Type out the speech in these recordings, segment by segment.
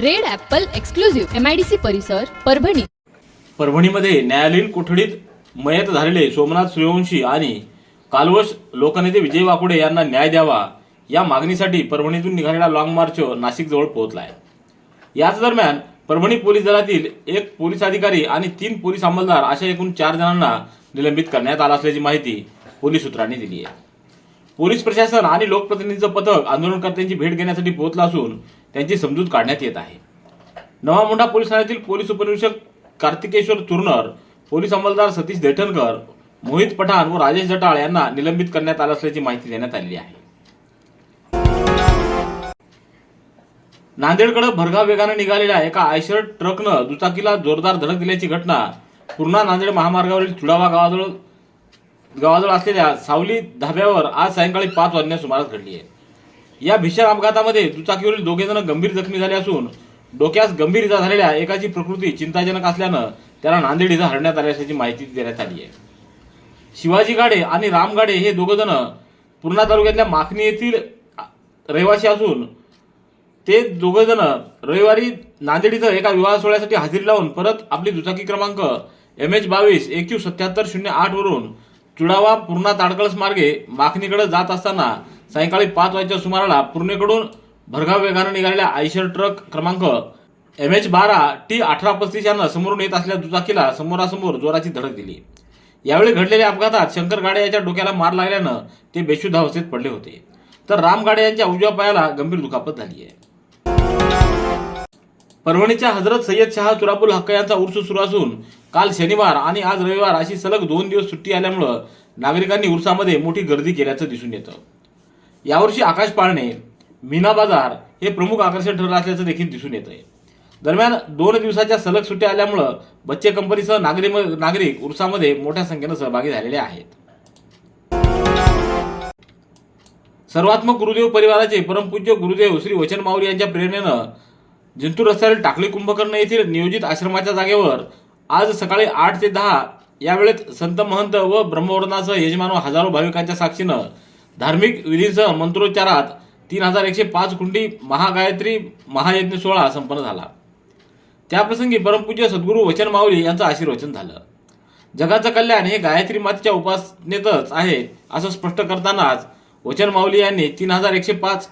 Red apple exclusive MIDC परिसर परभणी. परभणीमध्ये न्यायालयीन कोठडीत मयत झालेले सोमनाथ सूर्यवंशी आणि कालवश लोकनेते विजय वाकुडे यांना न्याय द्यावा या मागणीसाठी परभणीतून निघालेला लाँग मार्च नाशिक जवळ पोहोचला आहे याच दरम्यान परभणी पोलीस दलातील एक पोलीस अधिकारी आणि तीन पोलीस अंमलदार अशा एकूण चार जणांना निलंबित करण्यात आला असल्याची माहिती पोलीस सूत्रांनी दिली आहे. पोलीस प्रशासन आणि लोकप्रतिनिधीचं पथक आंदोलनकर्त्यांची भेट घेण्यासाठी पोहोचलं असून त्यांची समजूत काढण्यात येत आहे. नवा मुंढा पोलीस ठाण्यातील पोलीस उपनिरीक्षक कार्तिकेश्वर तुर्नर पोलीस अंमलदार सतीश देठणकर मोहित पठाण व राजेश जटाळ यांना निलंबित करण्यात आलं असल्याची माहिती देण्यात आली आहे. नांदेडकडे भरघा वेगानं निघालेल्या एका आयशर ट्रकनं दुचाकीला जोरदार धडक दिल्याची घटना पूर्णा नांदेड महामार्गावरील चुडावा गावाजवळ गावाजवळ असलेल्या सावली धाब्यावर आज सायंकाळी पाच वाजण्या सुमारास घडली आहे. या भीषण अपघातामध्ये दुचाकीवरील दोघे जण गंभीर जखमी झाले असून डोक्यास गंभीर इजा झालेल्या एकाची प्रकृती चिंताजनक असल्यानं त्याला नांदेड इथं हरण्यात आली असल्याची माहिती देण्यात आली आहे. शिवाजी गाडे आणि राम गाडे हे दोघं जण पूर्णा तालुक्यातल्या माखणी येथील रहिवासी असून ते दोघं जण रविवारी नांदेड इथं एका विवाह सोहळ्यासाठी हजेरी लावून परत आपली दुचाकी क्रमांक एम एच बावीस एक सत्याहत्तर शून्य आठवरून चुडावा पूर्णा ताडकळस मार्गे माखणीकडे जात असताना सायंकाळी पाच वाजच्या सुमाराला पूर्णेकडून भरघाव वेगानं निघालेल्या आयशर ट्रक क्रमांक एम एच बारा टी अठरा पस्तीस यानं समोरून येत असलेल्या दुचाकीला समोरासमोर जोराची धडक दिली. यावेळी घडलेल्या अपघातात शंकर गाडे याच्या डोक्याला मार लागल्यानं ते बेशुद्ध अवस्थेत पडले होते. तर राम गाडे यांच्या उजव्या पायाला गंभीर दुखापत झाली आहे परभणीच्या हजरत सय्यद शहा तुराबुल हक्क यांचा उर्स सुरू असून काल शनिवार आणि आज रविवार अशी सलग दोन दिवस सुट्टी आल्यामुळं नागरिकांनी उर्सामध्ये मोठी गर्दी केल्याचं दिसून येतं. यावर्षी आकाश पाळणे मीना बाजार हे प्रमुख आकर्षण ठरलं असल्याचं देखील दिसून येत आहे दरम्यान दोन दिवसाच्या सलग सुट्ट्या आल्यामुळं बच्चे कंपनीसह नागरिक नागरिक उर्सामध्ये मोठ्या संख्येनं सहभागी झालेले आहेत. सर्वात्मक गुरुदेव परिवाराचे परमपूज्य गुरुदेव श्री वचन माऊली यांच्या प्रेरणेनं जिंतूर रस्त्यावरील टाकळी कुंभकर्ण येथील नियोजित आश्रमाच्या जागेवर आज सकाळी आठ ते दहा या वेळेत संत महंत व ब्रह्मवर्धनासह यजमान व हजारो भाविकांच्या साक्षीनं धार्मिक विधींसह मंत्रोच्चारात तीन हजार एकशे पाच कुंडी महागायत्री महायज्ञ सोहळा संपन्न झाला. त्याप्रसंगी परमपूज्य सद्गुरू वचन माऊली यांचं आशीर्वचन झालं. जगाचं कल्याण हे गायत्री मातेच्या उपासनेतच आहे असं स्पष्ट करतानाच वचन माऊली यांनी तीन हजार एकशे पाच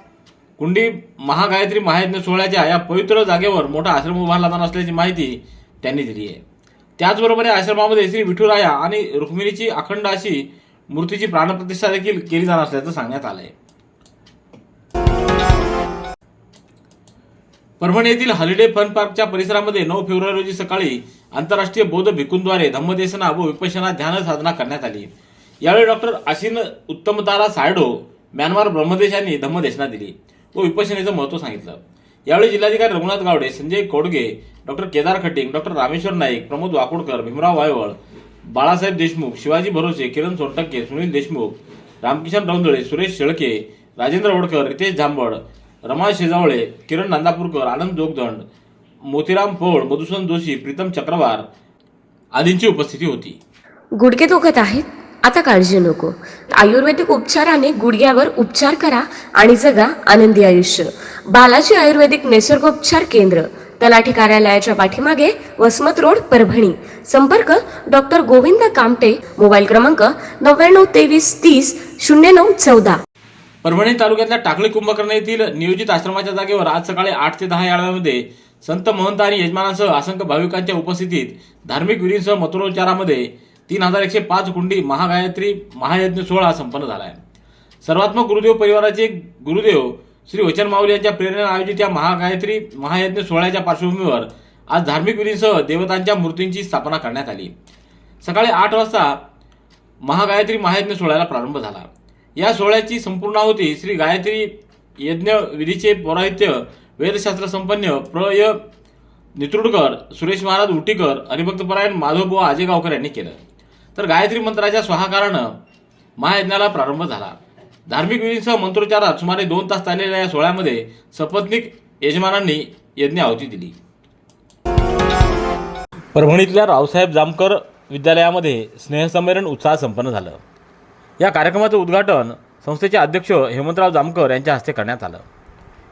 कुंडी महागायत्री महायज्ञ सोहळ्याच्या या पवित्र जागेवर मोठा आश्रम उभारला जाणार असल्याची माहिती त्यांनी दिली आहे. त्याचबरोबर या आश्रमामध्ये श्री विठुराया आणि रुक्मिणीची अखंड अशी मूर्तीची प्राणप्रतिष्ठा देखील केली जाणार असल्याचं सांगण्यात आलं आहे परभणी येथील हॉलिडे फन पार्कच्या परिसरामध्ये नऊ फेब्रुवारी रोजी सकाळी आंतरराष्ट्रीय बौद्ध भिकूंद्वारे धम्मदेशना व विपशना ध्यान साधना करण्यात आली. यावेळी डॉक्टर आशिन उत्तमतारा सायडो म्यानमार ब्रह्मदेश यांनी धम्मदेशना दिली व विपशनेचं महत्त्व सांगितलं. यावेळी जिल्हाधिकारी रघुनाथ गावडे संजय कोडगे डॉक्टर केदार खटिंग डॉक्टर रामेश्वर नाईक प्रमोद वाकोडकर भीमराव वायवळ बाळासाहेब देशमुख शिवाजी भरोसे किरण सोनटक्के सुनील देशमुख रामकिशन रौंदळे सुरेश शेळके राजेंद्र वडकर रितेश झांबड रमा शेजावळे किरण नांदापूरकर आनंद जोगदंड मोतीराम पोळ मधुसूदन जोशी प्रीतम चक्रवार आदींची उपस्थिती होती. गुडघे दुखत आहेत? आता काळजी नको. आयुर्वेदिक उपचाराने गुडघ्यावर उपचार करा आणि जगा आनंदी आयुष्य. बालाजी आयुर्वेदिक निसर्गोपचार केंद्र. तलाठी कार्यालयाच्या पाठीमागे वसमत रोड परभणी. संपर्क डॉक्टर गोविंद कामटे मोबाईल क्रमांक नव्याण्णव तेवीस तीस शून्य नऊ चौदा. परभणी तालुक्यातल्या टाकळी कुंभकर्ण येथील नियोजित आश्रमाच्या जागेवर आज सकाळी आठ ते दहा या वेळामध्ये संत महंत आणि यजमानांसह असंख्य भाविकांच्या उपस्थितीत धार्मिक विधींसह मथुरोच्चारामध्ये तीन हजार एकशे पाच कुंडी महागायत्री महायज्ञ सोहळा संपन्न झाला आहे. सर्वात्मक गुरुदेव परिवाराचे गुरुदेव श्री वचन माऊली यांच्या प्रेरणेने आयोजित या महागायत्री महायज्ञ सोहळ्याच्या पार्श्वभूमीवर आज धार्मिक विधींसह देवतांच्या मूर्तींची स्थापना करण्यात आली. सकाळी आठ वाजता महागायत्री महायज्ञ सोहळ्याला प्रारंभ झाला. या सोहळ्याची संपूर्ण आहुती श्री गायत्री यज्ञ विधीचे पौराहित्य वेदशास्त्र संपन्न प्रय नितुडकर सुरेश महाराज उटीकर हरिभक्तपरायण माधवबुवा आजेगावकर यांनी केलं. तर गायत्री मंत्राच्या स्वाहाकारानं महायज्ञाला प्रारंभ झाला. धार्मिक विधींसह मंत्रोच्चारात सुमारे दोन तास चाललेल्या या सोहळ्यामध्ये सपत्निक यजमानांनी यज्ञ आहुती दिली. परभणीतल्या रावसाहेब जामकर विद्यालयामध्ये स्नेहसंमेलन उत्साह संपन्न झालं. या कार्यक्रमाचं उद्घाटन संस्थेचे अध्यक्ष हेमंतराव जामकर यांच्या हस्ते करण्यात आलं.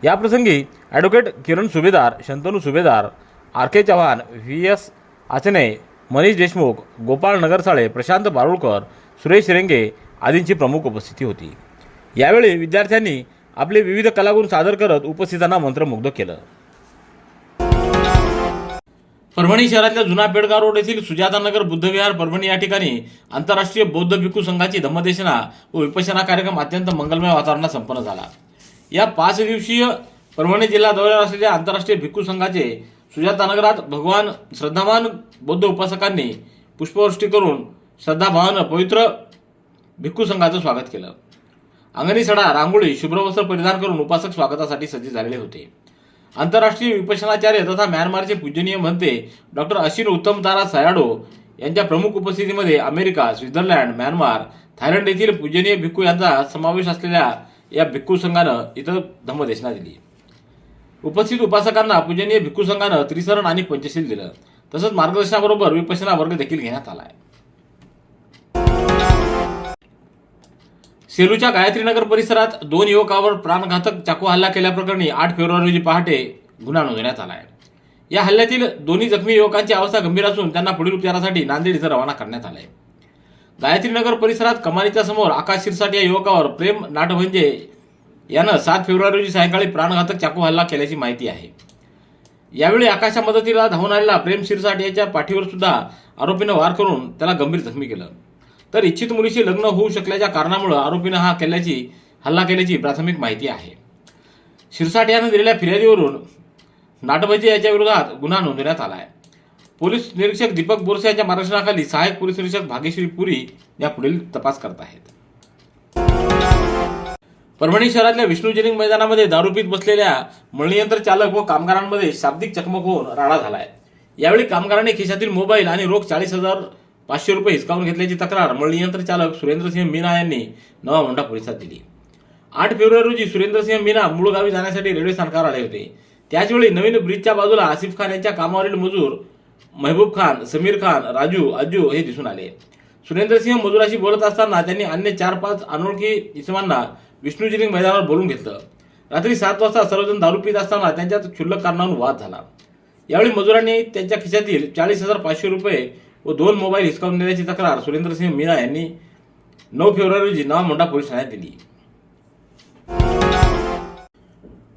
याप्रसंगी advocate Kiran Subhedar Shantanu Subhedar R K Chavan V S Achane Manish Deshmukh Gopal Nagarsale Prashant Barulkar Suresh Renge आदींची प्रमुख उपस्थिती होती. यावेळी विद्यार्थ्यांनी आपले विविध कलागुण सादर करत उपस्थितांना मंत्रमुग्ध केलं. परभणी शहरातल्या जुना पेडगाव रोड येथील सुजातानगर बुद्धविहार परभणी या ठिकाणी आंतरराष्ट्रीय बौद्ध भिक्खू संघाची धम्मदेशना व विपशना कार्यक्रम अत्यंत मंगलमय वातावरणात संपन्न झाला. या पाच दिवसीय परभणी जिल्हा दौऱ्यावर असलेल्या आंतरराष्ट्रीय भिक्खू संघाचे सुजातानगरात भगवान श्रद्धावान बौद्ध उपासकांनी पुष्पवृष्टी करून श्रद्धाभावानं पवित्र भिक्खू संघाचं स्वागत केलं. अंगणी सडा रांगोळी शुभ्रवस्त्र परिधान करून उपासक स्वागतासाठी सज्ज झालेले होते. आंतरराष्ट्रीय विपशनाचार्य तथा म्यानमारचे पूजनीय म्हणते डॉक्टर अश्विन उत्तम तारा सयाडो यांच्या प्रमुख उपस्थितीमध्ये अमेरिका स्वित्झर्लंड म्यानमार थायलंड येथील पूजनीय भिक्खू यांचा समावेश असलेल्या या भिक्खू संघानं इथं धम्मदेशना दिली. उपस्थित उपासकांना पूजनीय भिक्खू संघानं त्रिसरण आणि पंचशील दिलं. तसंच मार्गदर्शनाबरोबर विपशना वर्ग देखील घेण्यात आला आहे. सेलूच्या गायत्रीनगर परिसरात दोन युवकावर प्राणघातक चाकू हल्ला केल्याप्रकरणी आठ फेब्रुवारी रोजी पहाटे गुन्हा नोंदवण्यात आला आहे या हल्ल्यातील दोन्ही जखमी युवकांची अवस्था गंभीर असून त्यांना पुढील उपचारासाठी नांदेड इथं रवाना करण्यात आलं आहे गायत्रीनगर परिसरात कमानीच्या समोर आकाश शिरसाट या युवकावर प्रेम नाटभंजे यानं सात फेब्रुवारी रोजी सायंकाळी प्राणघातक चाकू हल्ला केल्याची माहिती आहे. यावेळी आकाशा मदतीला धावून आलेला प्रेम शिरसाट याच्या पाठीवर सुद्धा आरोपीनं वार करून त्याला गंभीर जखमी केलं. तर इच्छित मुलीशी लग्न होऊ शकल्याच्या कारणामुळे आरोपीनं हा केल्याची हल्ला केल्याची प्राथमिक माहिती आहे. शिरसाट यानं दिलेल्या फिर्यादीवरून नाटभजी याच्या विरोधात गुन्हा नोंदवण्यात आला आहे पोलीस निरीक्षक दीपक बोरसे यांच्या मार्गदर्शनाखाली सहाय्यक पोलीस निरीक्षक भाग्यश्री पुरी या पुढील तपास करत आहेत. परभणी शहरातल्या विष्णू जिनिंग मैदानामध्ये दारू पीत बसलेल्या मळणीयंत्र चालक व कामगारांमध्ये शाब्दिक चकमक होऊन राडा झाला आहे यावेळी कामगारांनी खिशातील मोबाईल आणि रोख चाळीस हजार पाचशे रुपये हिसकावून घेतल्याची तक्रार मळनियंत्र चालक सुरेंद्रसिंह मीना यांनी नवा मोंढा पोलिसात दिली. आठ फेब्रुवारी रोजी सुरेंद्रसिंह मीना मूळ गावी जाण्यासाठी रेल्वे स्थानकावर आले होते. त्याचवेळी नवीन ब्रिजच्या बाजूला आसिफ खान यांच्या कामावरील मजूर महबूब खान समीर खान राजू अज्जू हे दिसून आले. सुरेंद्रसिंह मजुराशी बोलत असताना त्यांनी अन्य चार पाच अनोळखी इसमांना विष्णूजिनिंग मैदानावर बोलून घेतलं. रात्री सात वाजता सर्वजण दारू पित असताना त्यांच्यात क्षुल्लक कारणावरून वाद झाला. यावेळी मजुरांनी त्यांच्या खिशातील चाळीस हजार पाचशे रुपये व दोन मोबाईल हिसकावून नेल्याची तक्रार सुरेंद्रसिंह मीना यांनी नऊ फेब्रुवारी रोजी नवा मोंढा पोलीस ठाण्यात दिली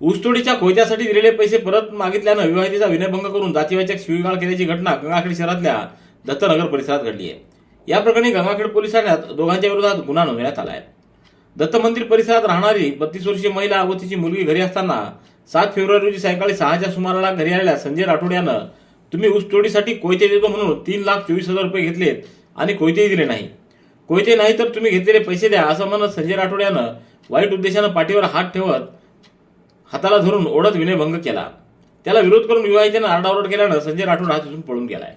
ऊसतोडीच्या कोयत्यासाठी दिलेले पैसे परत मागितल्यानं विवाहितेचा विनयभंग करून जातीवाचक शिवीगाळ केल्याची घटना गंगाखेड शहरातल्या दत्तनगर परिसरात घडली आहे. या प्रकरणी गंगाखेड पोलीस ठाण्यात दोघांच्या विरोधात गुन्हा नोंदवण्यात आला आहे. दत्त मंदिर परिसरात राहणारी बत्तीस वर्षीय महिला व तिची मुलगी घरी असताना सात फेब्रुवारी रोजी सायंकाळी सहाच्या सुमाराला घरी आलेल्या संजय राठोड यानं तुम्ही ऊसतोडीसाठी कोयते देतो म्हणून तीन लाख चोवीस हजार रुपये घेतलेत आणि कोयतेही दिले नाही. कोयते नाही तर तुम्ही घेतलेले पैसे द्या असं म्हणत संजय राठोड यानं वाईट उद्देशानं पाठीवर हात ठेवत हाताला धरून ओढत विनयभंग केला. त्याला विरोध करून विवाहितेनं आरडाओरड केल्यानं संजय राठोड हात उचलून पळून गेलाय.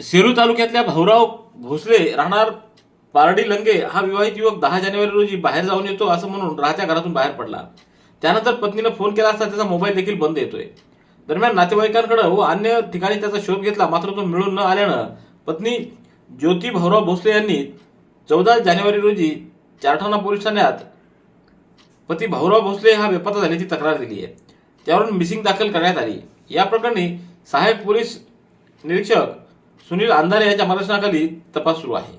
सेलू तालुक्यातल्या भाऊराव भोसले राहणार पारडी लंगे हा विवाहित युवक दहा जानेवारी रोजी बाहेर जाऊन येतो असं म्हणून राहत्या घरातून बाहेर पडला. त्यानंतर पत्नीनं फोन केला असता त्याचा मोबाईल देखील बंद येतोय. दरम्यान नातेवाईकांकडे व अन्य ठिकाणी त्याचा शोध घेतला मात्र तो मिळून न आल्यानं पत्नी ज्योती भाऊराव भोसले यांनी चौदा जानेवारी रोजी चारठाणा पोलीस ठाण्यात पती भाऊराव भोसले हा बेपत्ता झाल्याची तक्रार दिली आहे. त्यावरून मिसिंग दाखल करण्यात आली. या प्रकरणी सहाय्यक पोलीस निरीक्षक सुनील अंधारे यांच्या मार्गदर्शनाखाली तपास सुरू आहे.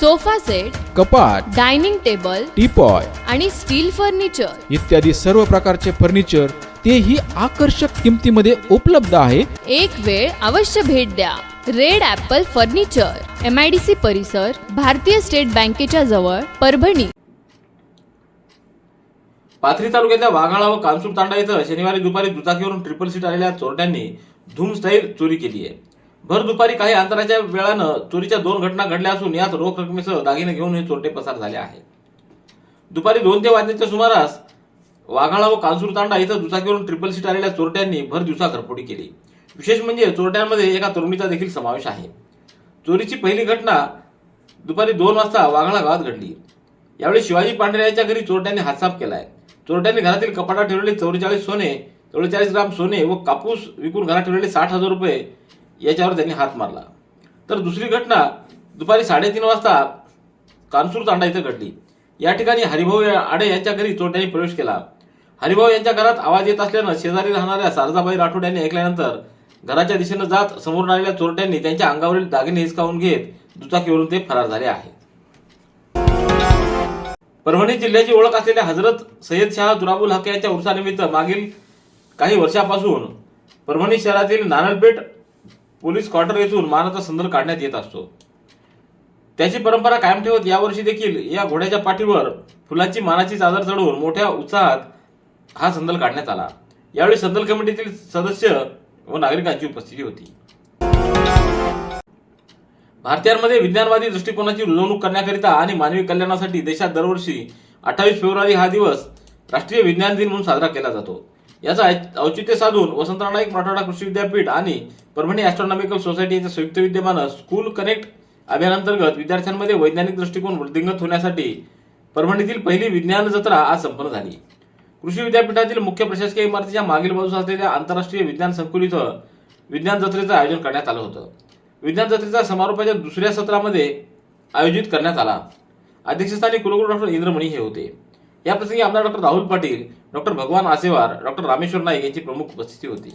sofa set कपाट डायनिंग टेबल टीपॉय आणि स्टील फर्निचर. इत्यादी सर्व प्रकारचे फर्निचर तेही आकर्षक किमतीमध्ये उपलब्ध आहे. एक वेळ अवश्य भेट द्या. Red apple furniture M I D C परिसर भारतीय स्टेट बँकेच्या जवळ परभणी. पाथरी तालुक्यातल्या वाघाळा व कानसूर तांडा इथं शनिवारी दुपारी दुचाकीवरून ट्रिपल सीट आलेल्या चोरट्यांनी धूम स्टाईल चोरी केली आहे. भर दुपारी काही अंतराच्या वेळानं चोरीच्या दोन घटना घडल्या असून यात रोख रकमेसह दागिने घेऊन हे चोरटे पसार झाले आहेत. दुपारी दोन ते वाजण्याच्या सुमारास वाघाळा व कानसूर तांडा इथं दुचाकीवरून ट्रिपल सीट आलेल्या चोरट्यांनी भर दिवसा घरफोडी केली. विशेष म्हणजे चोरट्यांमध्ये एका तरुणीचा देखील समावेश आहे. चोरीची पहिली घटना दुपारी दोन वाजता वाघाळा गावात घडली. यावेळी शिवाजी पांढरे यांच्या घरी चोरट्यांनी हातसाप केलाय. चोरट्यांनी घरातील कपाटात ठेवलेले चौवेचाळीस सोने चौवेचाळीस ग्राम सोने व कापूस विकून घरात ठेवलेले साठ हजार रुपये याच्यावर त्यांनी हात मारला. तर दुसरी घटना दुपारी साडेतीन वाजता कानसूर तांडा इथं घडली. या ठिकाणी हरिभाऊ आडे यांच्या घरी चोरट्यांनी प्रवेश केला. हरिभाऊ यांच्या घरात आवाज येत असल्यानं शेजारी राहणाऱ्या शारदाबाई राठोड यांनी ऐकल्यानंतर घराच्या दिशेनं जात समोरून आलेल्या चोरट्यांनी त्यांच्या अंगावरील दागिने हिसकावून घेत दुचाकीवरून ते फरार झाले आहेत. परभणी जिल्ह्याची ओळख असलेल्या हजरत सय्यद शाह दुराबुल हक यांच्या उर्सानिमित्त मागील काही वर्षापासून परभणी शहरातील नारळपेठ पोलीस क्वार्टर येथून मानाचा संदल काढण्यात येत असतो. त्याची परंपरा कायम ठेवत यावर्षी देखील या घोड्याच्या पाठीवर फुलाची मानाची चादर चढवून मोठ्या उत्साहात हा संदल काढण्यात आला. यावेळी संदल कमिटीतील सदस्य व नागरिकांची उपस्थिती होती. भारतीयांमध्ये विज्ञानवादी दृष्टिकोनाची रुजवणूक करण्याकरिता आणि मानवी कल्याणासाठी देशात दरवर्षी अठ्ठावीस फेब्रुवारी हा दिवस राष्ट्रीय विज्ञान दिन म्हणून साजरा केला जातो. याचा औचित्य साधून वसंतराव नाईक मराठवाडा कृषी विद्यापीठ आणि परभणी ॲस्ट्रॉनॉमिकल सोसायटी संयुक्त विद्यमानं स्कूल कनेक्ट अभियानांतर्गत विद्यार्थ्यांमध्ये वैज्ञानिक दृष्टिकोन वृद्धिंगत होण्यासाठी परभणीतील पहिली विज्ञान जत्रा आज संपन्न झाली. कृषी विद्यापीठातील मुख्य प्रशासकीय इमारतीच्या मागील बाजूस असलेल्या आंतरराष्ट्रीय विज्ञान संकुल इथं विज्ञान जत्रेचं आयोजन करण्यात आलं होतं. विज्ञान जत्रेचा समारोपाच्या दुसऱ्या सत्रामध्ये आयोजित करण्यात आला. अध्यक्षस्थानी कुलगुरू डॉक्टर इंद्रमणी हे होते. याप्रसंगी आमदार डॉक्टर राहुल पाटील डॉक्टर भगवान आसेवार डॉक्टर रामेश्वर नाईक यांची प्रमुख उपस्थिती होती.